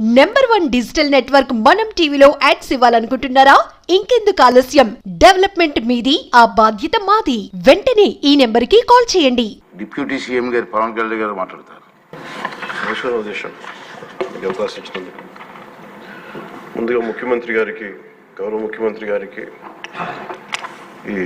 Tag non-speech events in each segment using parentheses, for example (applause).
Number one digital network మనం టీవీలో ads ఇవ్వాలనుకుంటున్నారా? ఇంకెందుకు ఆలస్యం? డెవలప్మెంట్ మీది ఆ బాధ్యత మాది. వెంటనే ఈ నెంబర్కి కాల్ చేయండి. డిప్యూటీ సీఎం గారు పవన్ కళ్యాణ్ గారు మాట్లాడతారు. అవకాశం ఇచ్చినందుకు. ముందుగా ముఖ్యమంత్రి గారికి గౌరవ ముఖ్యమంత్రి గారికి ఈ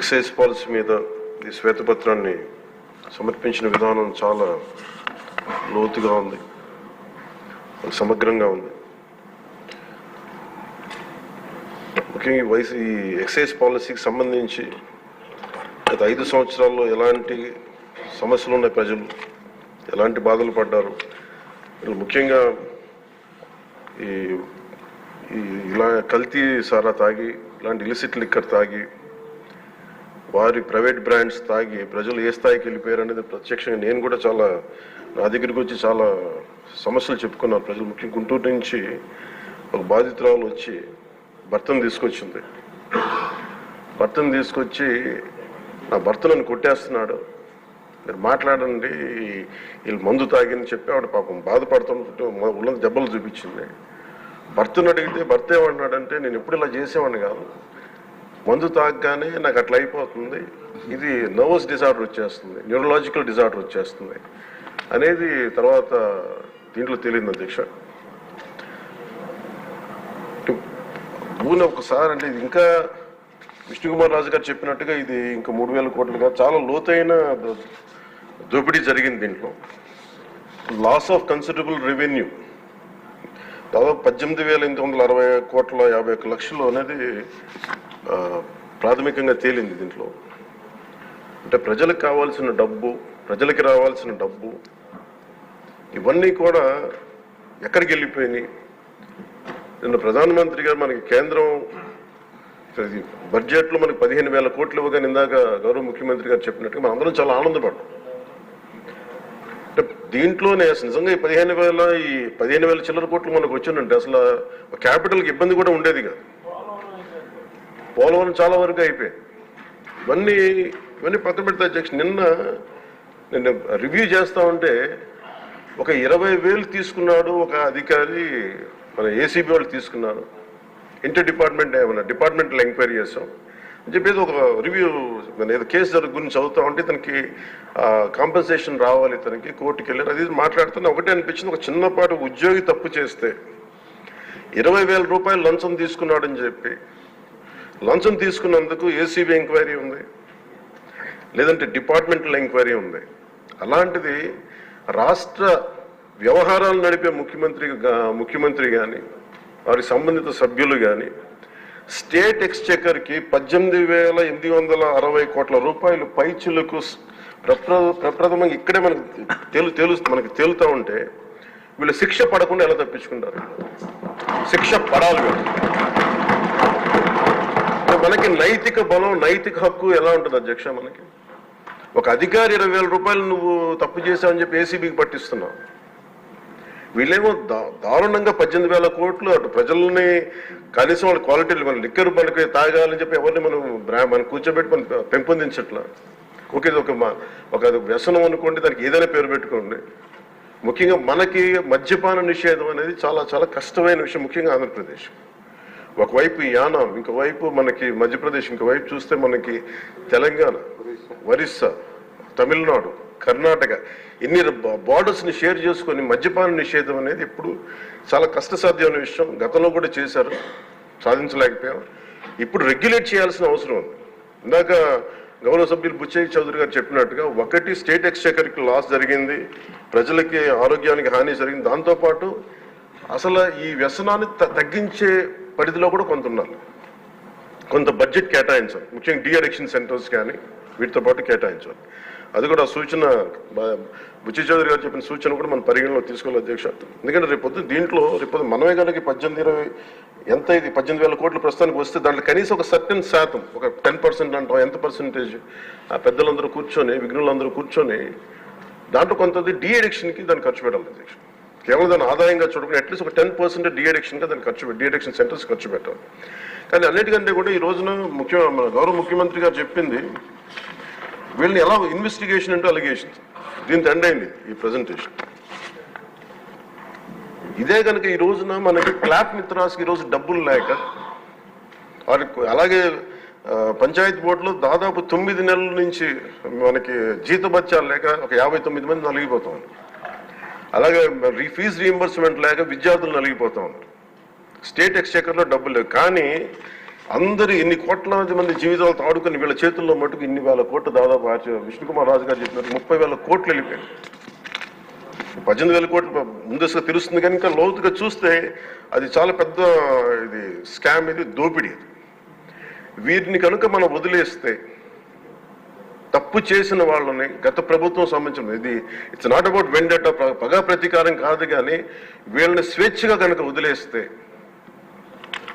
ఎక్సైజ్ పాలసీ మీద ఈ శ్వేతపత్రాన్ని సమర్పించిన విధానం చాలా లోతుగా ఉంది. సమగ్రంగా ఉంది. ముఖ్యంగా ఈ వయసు ఈ ఎక్సైజ్ పాలసీకి సంబంధించి గత ఐదు సంవత్సరాల్లో ఎలాంటి సమస్యలు ఉన్నాయి ప్రజలు? ఎలాంటి బాధలు పడ్డారు? ముఖ్యంగా ఈ ఈ ఇలా కల్తీ సారా తాగి ఇలాంటి ఇలిసిట్ లిక్కర్ తాగి వారి ప్రైవేట్ బ్రాండ్స్ తాగి ప్రజలు ఏ స్థాయికి వెళ్ళిపోయారు అనేది ప్రత్యక్షంగా నేను కూడా చాలా నా దగ్గరికి వచ్చి చాలా సమస్యలు చెప్పుకున్నారు ప్రజలు ముఖ్యంగా గుంటూరు నుంచి ఒక బాధితురాలు వచ్చి భర్తను తీసుకొచ్చింది. భర్తను తీసుకొచ్చి నా భర్త నన్ను కొట్టేస్తున్నాడు. మీరు మాట్లాడండి వీళ్ళు మందు తాగిని చెప్పి ఆవిడ పాపం బాధపడుతుంటే ఉన్న దెబ్బలు చూపించింది. భర్తను అడిగితే భర్త ఏమన్నాడంటే నేను ఎప్పుడు ఇలా చేసేవాడిని కాదు. మందు తాగగానే నాకు అట్లా అయిపోతుంది. ఇది నర్వస్ డిజార్డర్ వచ్చేస్తుంది న్యూరలాజికల్ డిజార్డర్ వచ్చేస్తుంది. అనేది తర్వాత దీంట్లో తేలింది అధ్యక్ష. భూమి ఒకసారి అంటే ఇది ఇంకా విష్ణుకుమార్ రాజు గారు చెప్పినట్టుగా ఇది ఇంకా మూడు వేల కోట్లుగా చాలా లోతైన దోపిడీ జరిగింది దీంట్లో. లాస్ ఆఫ్ కన్సిడరబుల్ రెవెన్యూ దాదాపు పద్దెనిమిది వేల ఎనిమిది వందల అరవై కోట్ల యాభై ఒక్క లక్షలు అనేది ప్రాథమికంగా తేలింది దీంట్లో. అంటే ప్రజలకు కావాల్సిన డబ్బు ప్రజలకి రావాల్సిన డబ్బు ఇవన్నీ కూడా ఎక్కడికి వెళ్ళిపోయినాయి? నిన్న ప్రధానమంత్రి గారు మనకి కేంద్రం బడ్జెట్లో మనకి పదిహేను వేల కోట్లు ఇవ్వగా ఇందాక గౌరవ ముఖ్యమంత్రి గారు చెప్పినట్టుగా మనం అందరం చాలా ఆనందపడ్డాం. అంటే దీంట్లోనే అసలు నిజంగా ఈ పదిహేను వేల ఈ పదిహేను వేల చిల్లర కోట్లు మనకు వచ్చిందంటే అసలు క్యాపిటల్కి ఇబ్బంది కూడా ఉండేది కాదు. పోలవరం చాలా వరకు అయిపోయాయి ఇవన్నీ ఇవన్నీ పక్కన పెడితే అధ్యక్ష నిన్న నేను రివ్యూ చేస్తూ ఉంటే ఒక ఇరవై వేలు తీసుకున్నాడు ఒక అధికారి మన ఏసీబీ వాళ్ళు తీసుకున్నారు. ఇంటర్ డిపార్ట్మెంట్ ఏమన్నా డిపార్ట్మెంట్లో ఎంక్వైరీ చేస్తాం అని చెప్పేది ఒక రివ్యూ మన ఏదో కేసు జరుగు గురించి చదువుతా ఉంటే తనకి కాంపెన్సేషన్ రావాలి తనకి కోర్టుకి వెళ్ళారు. అది ఇది మాట్లాడుతున్నా ఒకటే అనిపించింది. ఒక చిన్నపాటి ఉద్యోగి తప్పు చేస్తే ఇరవై వేల రూపాయలు లంచం తీసుకున్నాడని చెప్పి. లంచం తీసుకున్నందుకు ఏసీబీ ఎంక్వైరీ ఉంది. లేదంటే డిపార్ట్మెంటల్ ఎంక్వైరీ ఉంది. అలాంటిది రాష్ట్ర వ్యవహారాలు నడిపే ముఖ్యమంత్రి ముఖ్యమంత్రి కానీ వారి సంబంధిత సభ్యులు కానీ స్టేట్ ఎక్స్చెకర్కి పద్దెనిమిది వేల ఎనిమిది వందల అరవై కోట్ల రూపాయలు పైచులకు ప్రప్ర ప్రప్రథమంగా ఇక్కడే మనకు తెలు తెలు మనకి తేలుతూ ఉంటే వీళ్ళు శిక్ష పడకుండా ఎలా తప్పించుకుంటారు? శిక్ష పడాలి వీళ్ళు. మనకి నైతిక బలం నైతిక హక్కు ఎలా ఉంటుంది అధ్యక్ష మనకి? ఒక అధికారి ఇరవై వేల రూపాయలు నువ్వు తప్పు చేశావని చెప్పి ఏసీబీకి పట్టిస్తున్నావు. వీళ్ళేమో దా- దారుణంగా పద్దెనిమిది వేల కోట్లు అటు ప్రజల్ని కనీసం వాళ్ళ క్వాలిటీలు మన లిక్కర్ మనకి తాగాలని చెప్పి ఎవరిని మనం మనం కూర్చోబెట్టి మనం పెంపొందించట్లా? ఓకే ఇది ఒక మా- ఒక అది వ్యసనం అనుకోండి దానికి ఏదైనా పేరు పెట్టుకోండి. ముఖ్యంగా మనకి మద్యపాన నిషేధం అనేది చాలా చాలా కష్టమైన విషయం ముఖ్యంగా ఆంధ్రప్రదేశ్. ఒకవైపు యానం ఇంకోవైపు మనకి మధ్యప్రదేశ్ ఇంకోవైపు చూస్తే మనకి తెలంగాణ. ఒరిస్సా తమిళనాడు కర్ణాటక. ఇన్ని బార్డర్స్ని షేర్ చేసుకొని మద్యపాన నిషేధం అనేది ఇప్పుడు చాలా కష్టసాధ్యమైన విషయం. గతంలో కూడా చేశారు సాధించలేకపోయాం. ఇప్పుడు రెగ్యులేట్ చేయాల్సిన అవసరం ఉంది. ఇందాక గౌరవ సభ్యులు బుచ్చయ్య చౌదరి గారు చెప్పినట్టుగా ఒకటి స్టేట్ ఎక్స్చేకర్కి లాస్ జరిగింది ప్రజలకి ఆరోగ్యానికి హాని జరిగింది. దాంతోపాటు అసలు ఈ వ్యసనాన్ని త- తగ్గించే పరిధిలో కూడా కొంత ఉన్నారు. కొంత బడ్జెట్ కేటాయించాలి ముఖ్యంగా డి అడిక్షన్ సెంటర్స్ కానీ వీటితో పాటు కేటాయించాలి. అది కూడా ఆ సూచన బుచ్చి చౌదరి గారు చెప్పిన సూచన కూడా మనం పరిగణలో తీసుకోవాలి అధ్యక్ష. ఎందుకంటే రేపు పొద్దున్న దీంట్లో రేపు పొద్దున్న మనమే కనుక పద్దెనిమిది ఇరవై ఎంత ఇది పద్దెనిమిది వేల కోట్లు ప్రస్తుతానికి వస్తే దాంట్లో కనీసం ఒక సర్టెన్ శాతం ఒక టెన్ పర్సెంట్ అంటాం ఎంత పర్సెంటేజ్? ఆ పెద్దలందరూ కూర్చొని విఘ్నులందరూ కూర్చొని దాంట్లో కొంత డి అడిక్షన్కి దాన్ని ఖర్చు పెట్టాలి అధ్యక్ష. కేవలం దాని ఆదాయంగా చూడకుండా అట్లీస్ట్ ఒక టెన్ పర్సెంట్ డి అడిక్షన్గా దాన్ని ఖర్చు పెట్టి అడిక్షన్ సెంటర్స్ ఖర్చు పెట్టాలి. కానీ అన్నిటికంటే కూడా ఈ రోజున ముఖ్య మన గౌరవ ముఖ్యమంత్రి గారు చెప్పింది వీళ్ళని ఎలా ఇన్వెస్టిగేషన్ అంటే అలిగేషన్ దీంతో ఎండ్ అయింది ఈ ప్రజెంటేషన్ ఇదే కనుక ఈ రోజున మనకి క్లాప్ మిత్రాస్కి ఈ రోజు డబ్బులు లేక వారికి అలాగే పంచాయతీ బోర్డులో దాదాపు తొమ్మిది నెలల నుంచి మనకి జీతభత్యాలు లేక ఒక యాభై తొమ్మిది మంది నలిగిపోతా ఉన్నారు. అలాగే రీ- ఫీజు రీఎంబర్స్మెంట్ లేక విద్యార్థులు నలిగిపోతా ఉన్నారు. స్టేట్ ఎక్స్చేకర్లో డబ్బులు లేవు. కానీ అందరూ ఇన్ని కోట్లాది మంది జీవితాలు తాడుకుని వీళ్ళ చేతుల్లో మటుకు ఇన్ని వేల కోట్లు దాదాపు ఆచ- విష్ణుకుమార్ రాజు గారు చెప్పినట్టు ముప్పై వేల కోట్లు వెళ్ళిపోయాయి. పద్దెనిమిది వేల కోట్లు ముందస్తుగా తెలుస్తుంది కానీ ఇంకా లోతుగా చూస్తే అది చాలా పెద్ద ఇది స్కామ్ ఇది దోపిడీ వీరిని కనుక మనం వదిలేస్తే తప్పు చేసిన వాళ్ళని గత ప్రభుత్వం సంబంధించిన ఇది ఇట్స్ నాట్ అబౌట్ వెండట పగా ప్రతీకారం కాదు కానీ వీళ్ళని స్వేచ్ఛగా కనుక వదిలేస్తే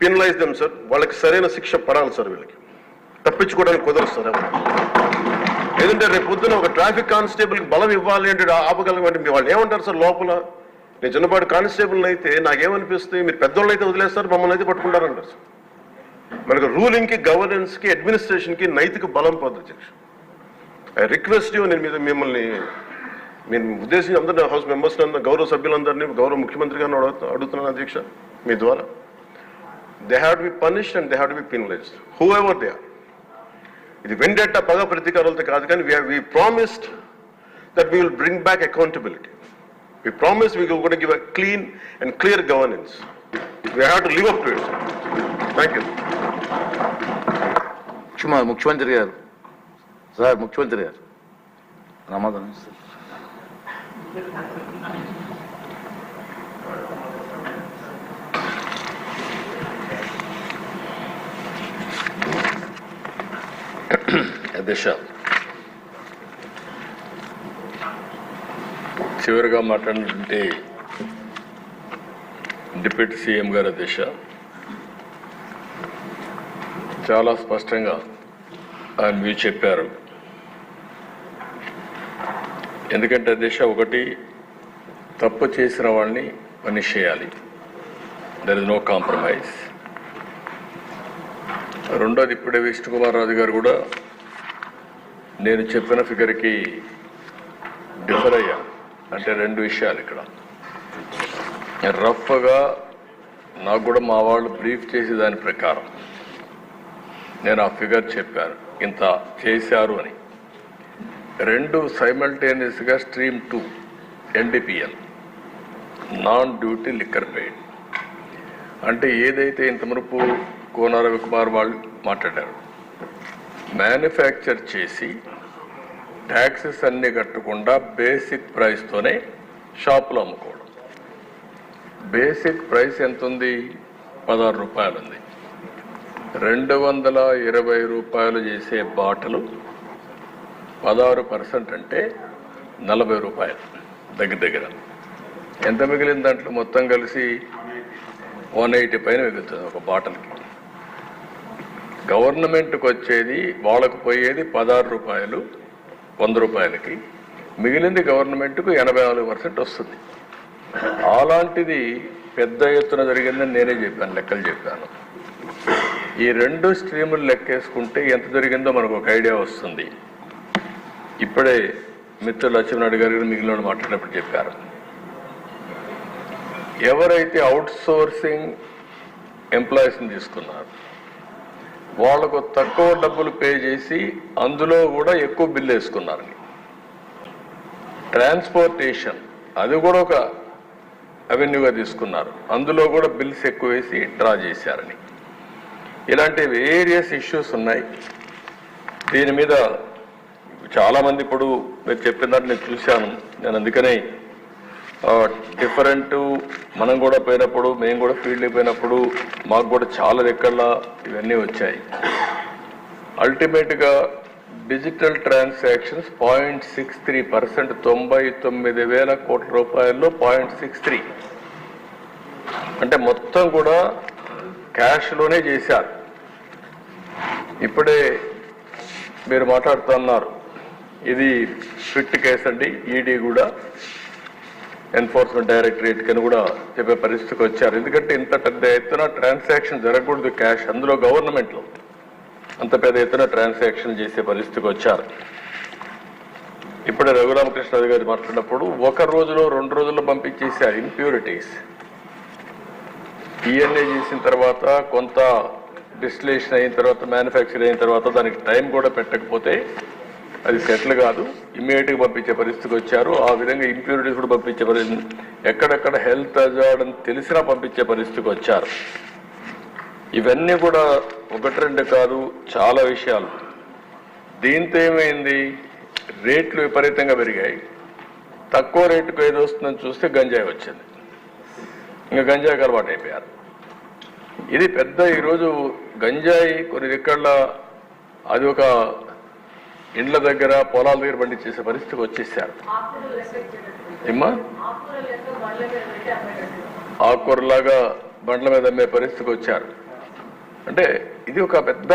penalise them sir వాళ్ళకి సరైన శిక్ష పడాలి సార్ వీళ్ళకి. తప్పించుకోవడానికి కుదరదు సార్ ఎందుకంటే లేదంటే రేపు పొద్దున ఒక ట్రాఫిక్ కానిస్టేబుల్కి బలం ఇవ్వాలి అంటే ఆపగలమంటే మీ వాళ్ళు ఏమంటారు సార్ లోపల? నేను చిన్నపాటి కానిస్టేబుల్ అయితే నాకేమనిపిస్తుంది? మీరు పెద్దోళ్ళు అయితే వదిలేస్తారు మమ్మల్ని అయితే పట్టుకుంటారంటారు సార్ మనకు రూలింగ్కి గవర్నెన్స్కి అడ్మినిస్ట్రేషన్కి నైతిక బలం పొందు అధ్యక్ష. ఐ రిక్వెస్ట్ యూ నేను మీద మిమ్మల్ని నేను ఉద్దేశించి అందరినీ హౌస్ మెంబర్స్ గౌరవ సభ్యులందరినీ గౌరవ ముఖ్యమంత్రి గారిని అడుగుతా అడుగుతున్నాను అధ్యక్ష మీ ద్వారా. They have to be punished and they have to be penalised whoever they are ఇది వెండెట్ట పగ ప్రతీకారాలతో కాదు కానీ we promised that we will bring back accountability we promise we got give a clean and clear governance we have to live up to it thank you ముఖ్యమ ముఖ్యమంత్రి గారు sir ముఖ్యమంత్రి గారు సమాధానం సార్ (clears throat) దిశ. చివరిగా మాట్లాడినటువంటి డిప్యూటీ సీఎం గారి దిశ. చాలా స్పష్టంగా ఆయన వ్యూ చెప్పారు. ఎందుకంటే దిశ ఒకటి తప్పు చేసిన వాళ్ళని పనిష్ చేయాలి. దర్ ఇస్ నో కాంప్రమైజ్ రెండోది ఇప్పుడే విష్ణుకుమార్ రాజు గారు కూడా నేను చెప్పిన ఫిగర్కి డిఫర్ అయ్యా. అంటే రెండు విషయాలు ఇక్కడ. రఫ్గా నాకు కూడా మా వాళ్ళు బ్రీఫ్ చేసే దాని ప్రకారం నేను ఆ ఫిగర్ చెప్పాను. ఇంత చేశారు అని. రెండు సైమల్టేనియస్గా stream two NDPL non duty liquor paid అంటే ఏదైతే ఇంత మునుపు కోన రవికుమార్ వాళ్ళు మాట్లాడారు. మ్యానుఫ్యాక్చర్ చేసి ట్యాక్సెస్ అన్నీ కట్టకుండా బేసిక్ ప్రైస్తోనే షాపులో అమ్ముకోవడం. బేసిక్ ప్రైస్ ఎంత ఉంది పదహారు రూపాయలు ఉంది రెండు వందల ఇరవై రూపాయలు చేసే బాటలు పదహారు పర్సెంట్ అంటే నలభై రూపాయలు దగ్గర దగ్గర. ఎంత మిగిలిన దాంట్లో? మొత్తం కలిసి వన్ ఎయిటీ పైన మిగులుతుంది ఒక బాటిల్కి. గవర్నమెంట్కి వచ్చేది వాళ్ళకు పోయేది పదహారు రూపాయలు వంద రూపాయలకి. మిగిలింది గవర్నమెంట్కు ఎనభై నాలుగు పర్సెంట్ వస్తుంది. అలాంటిది పెద్ద ఎత్తున జరిగిందని నేనే చెప్పాను లెక్కలు చెప్పాను. ఈ రెండు స్ట్రీములు లెక్కేసుకుంటే ఎంత జరిగిందో మనకు ఒక ఐడియా వస్తుంది. ఇప్పుడే మిత్రులు లక్ష్మీనాయుడు గారు మిగిలిన మాట్లాడినప్పుడు చెప్పారు. ఎవరైతే అవుట్ సోర్సింగ్ ఎంప్లాయీస్ని తీసుకున్నారు వాళ్ళకు తక్కువ డబ్బులు పే చేసి అందులో కూడా ఎక్కువ బిల్లు వేసుకున్నారని ట్రాన్స్పోర్టేషన్ అది కూడా ఒక అవెన్యూగా తీసుకున్నారు. అందులో కూడా బిల్స్ ఎక్కువ వేసి డ్రా చేశారని. ఇలాంటి వేరియస్ ఇష్యూస్ ఉన్నాయి. దీని మీద చాలామంది ఇప్పుడు మీరు చెప్పిన దాన్ని నేను చూశాను. నేను అందుకనే డిఫరెంట్ మనం కూడా పోయినప్పుడు మేము కూడా ఫీల్డ్కి పోయినప్పుడు మాకు కూడా చాలా రెక్కల ఇవన్నీ వచ్చాయి. అల్టిమేట్గా digital transactions point six three percent తొంభై తొమ్మిది వేల కోట్ల రూపాయల్లో పాయింట్ సిక్స్ త్రీ అంటే మొత్తం కూడా క్యాష్లోనే చేశారు. ఇప్పుడే మీరు మాట్లాడుతున్నారు. ఇది ఫిట్ కేసు అండి ఈడీ కూడా. ఎన్ఫోర్స్మెంట్ డైరెక్టరేట్ కని కూడా చెప్పే పరిస్థితికి వచ్చారు. ఎందుకంటే ఇంత పెద్ద ఎత్తున ట్రాన్సాక్షన్ జరగకూడదు క్యాష్ అందులో గవర్నమెంట్లో అంత పెద్ద ఎత్తున ట్రాన్సాక్షన్ చేసే పరిస్థితికి వచ్చారు. ఇప్పుడే రఘురామకృష్ణ గారు మాట్లాడినప్పుడు ఒక రోజులో రెండు రోజుల్లో పంపించేసారు ఇంప్యూరిటీస్ ఈఎన్ఏ చేసిన తర్వాత కొంత డిస్టిలేషన్ అయిన తర్వాత మ్యానుఫ్యాక్చర్ అయిన తర్వాత దానికి టైం కూడా పెట్టకపోతే అది సెటిల్ కాదు. ఇమ్మీడియట్గా పంపించే పరిస్థితికి వచ్చారు. ఆ విధంగా ఇంప్యూరిటీస్ కూడా పంపించే పరిస్థితి ఎక్కడెక్కడ హెల్త్ అజార్డ్ అని తెలిసినా పంపించే పరిస్థితికి వచ్చారు. ఇవన్నీ కూడా ఒకటి రెండు కాదు చాలా విషయాలు. దీంతో ఏమైంది? రేట్లు విపరీతంగా పెరిగాయి. తక్కువ రేటుకు ఏది వస్తుందని చూస్తే గంజాయి వచ్చింది. ఇంకా గంజాయికి అలవాటు అయిపోయారు. ఇది పెద్ద ఈరోజు గంజాయి కొన్ని దిక్కళ్ళ అది ఒక ఇండ్ల దగ్గర పొలాల దగ్గర పండించేసే పరిస్థితికి వచ్చేసారు. ఏమ్మా? ఆకుకూరలాగా బండ్ల మీద అమ్మే పరిస్థితికి వచ్చారు. అంటే ఇది ఒక పెద్ద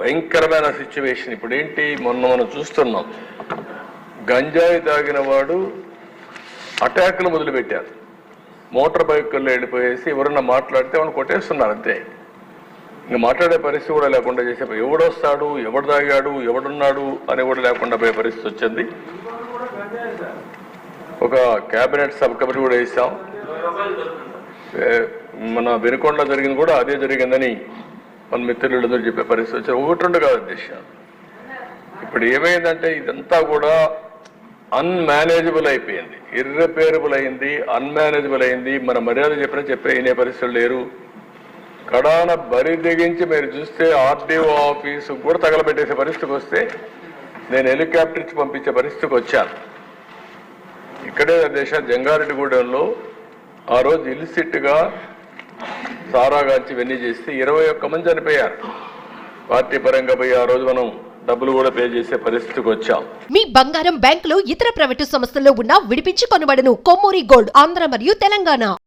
భయంకరమైన సిచ్యువేషన్ ఇప్పుడు ఏంటి? మొన్న మనం చూస్తున్నాం. గంజాయి తాగిన వాడు అటాక్లు మొదలుపెట్టారు. మోటార్ బైకుల్లో వెళ్ళిపోయేసి ఎవరన్నా మాట్లాడితే వాళ్ళు కొట్టేస్తున్నారు అంతే. ఇంకా మాట్లాడే పరిస్థితి కూడా లేకుండా చేసే ఎవడొస్తాడు ఎవడు తాగాడు ఎవడున్నాడు అని కూడా లేకుండా పోయే పరిస్థితి వచ్చింది. ఒక క్యాబినెట్ సబ్ కమిటీ కూడా వేసాం. మన వెనుకొండ జరిగింది కూడా అదే జరిగిందని మన మిత్రులందరూ చెప్పే పరిస్థితి వచ్చారు ఒకటి రెండు కాదు అధ్యక్ష ఇప్పుడు ఏమైందంటే ఇదంతా కూడా అన్మేనేజబుల్ అయిపోయింది. ఇర్రిపేరబుల్ అయింది అన్మేనేజబుల్ అయింది. మన మర్యాద చెప్పినా చెప్పే వినే పరిస్థితులు లేరు. కడాన బరి దిగించి మీరు చూస్తే ఆర్డీఓ ఆఫీసు కూడా తగలబెట్టేసే పరిస్థితికి వస్తే నేను హెలికాప్టర్ ఇచ్చి పంపించే పరిస్థితికి వచ్చాను. ఇక్కడే దేశ జంగారెడ్డిగూడెంలో ఆ రోజు ఇల్సిట్గా సారాగాంచి ఇవన్నీ చేస్తే ఇరవై ఒక్క మంది చనిపోయారు. పార్టీ పరంగా పోయి ఆ రోజు మనం డబ్బులు కూడా పే చేసే పరిస్థితికి వచ్చాం. మీ బంగారం బ్యాంకులో ఇతర ప్రైవేటు సంస్థల్లో ఉన్న విడిపించి కొనబడను కొమ్మూరి గోల్డ్ ఆంధ్ర మరియు తెలంగాణ.